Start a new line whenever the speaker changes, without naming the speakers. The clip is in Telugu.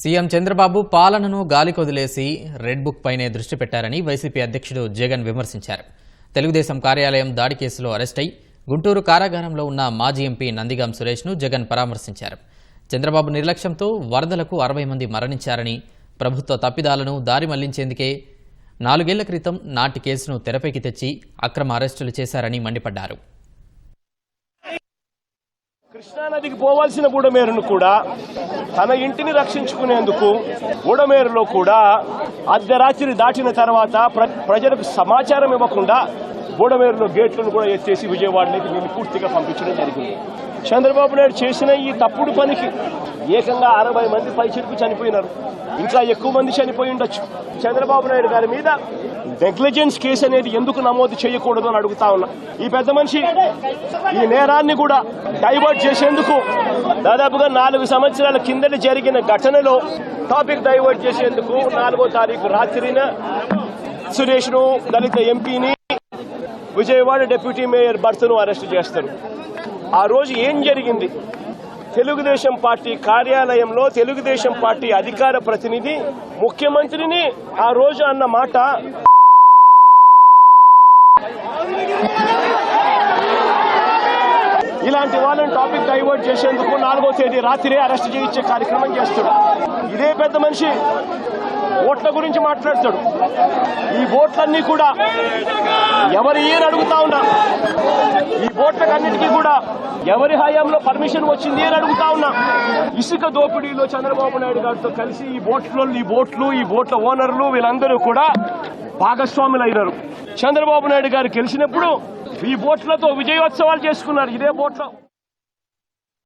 సీఎం చంద్రబాబు పాలనను గాలికొదిలేసి రెడ్ బుక్ పైనే దృష్టి పెట్టారని వైసీపీ అధ్యక్షుడు జగన్ విమర్శించారు. తెలుగుదేశం కార్యాలయం దాడి కేసులో అరెస్ట్ అయి గుంటూరు కారాగారంలో ఉన్న మాజీ ఎంపీ నందిగాం సురేష్ను జగన్ పరామర్శించారు. చంద్రబాబు నిర్లక్ష్యంతో వరదలకు అరవై మంది మరణించారని ప్రభుత్వ తప్పిదాలను దారి మళ్ళించేందుకే నాలుగేళ్ళ క్రితం నాటి కేసును తెరపైకి తెచ్చి అక్రమ అరెస్టులు చేశారని మండిపడ్డారు.
కృష్ణానదికి పోవాల్సిన గుడమేరును కూడా తన ఇంటిని రక్షించుకునేందుకు గుడమేరులో కూడా అర్ధరాత్రి దాటిన తర్వాత ప్ర- ప్రజలకు సమాచారం ఇవ్వకుండా గూడమేరులో గేట్లను కూడా ఎత్తేసి విజయవాడలోకి నీళ్ళు పూర్తిగా పంపించడం జరిగింది. చంద్రబాబు నాయుడు చేసిన ఈ తప్పుడు పనికి ఏకంగా అరవై మంది పైచిరుకు చనిపోయినారు. ఇంకా ఎక్కువ మంది చనిపోయి ఉండొచ్చు. చంద్రబాబు నాయుడు గారి మీద నెగ్లిజెన్స్ కేసు అనేది ఎందుకు నమోదు చేయకూడదు అని అడుగుతా ఉన్నా. ఈ పెద్ద మనిషి ఈ నేరాన్ని కూడా డైవర్ట్ చేసేందుకు దాదాపుగా నాలుగు సంవత్సరాల కిందట జరిగిన ఘటనలో టాపిక్ డైవర్ట్ చేసేందుకు నాలుగో తారీఖు రాత్రిన సురేష్ను దళిత ఎంపీని విజయవాడ డిప్యూటీ మేయర్ భర్తను అరెస్ట్ చేస్తారు. ఆ రోజు ఏం జరిగింది? తెలుగుదేశం పార్టీ కార్యాలయంలో తెలుగుదేశం పార్టీ అధికార ప్రతినిధి ముఖ్యమంత్రిని ఆ రోజు అన్న మాట ఇలాంటి వాళ్ళని టాపిక్ డైవర్ట్ చేసేందుకు నాలుగో తేదీ రాత్రి అరెస్ట్ చేయించే కార్యక్రమం చేస్తాడు ఇదే పెద్ద మనిషి ఓట్ల గురించి మాట్లాడతాడు ఈ ఓట్లన్నీ కూడా ఎవరి ఏని అడుగుతా ఉన్నా? ఈ ఓట్లకన్నిటికీ కూడా ఎవరి హయాంలో పర్మిషన్ వచ్చింది అని అడుగుతా ఉన్నా? ఇసుక దోపిడీలో చంద్రబాబు నాయుడు గారితో కలిసి ఈ బోట్లో ఈ బోట్లు ఈ బోట్ల ఓనర్లు వీళ్ళందరూ కూడా భాగస్వాములు అయినారు చంద్రబాబు నాయుడు గారు గెలిచినప్పుడు ఈ బోట్లతో విజయోత్సవాలు చేసుకున్నారు. ఇదే బోట్లో.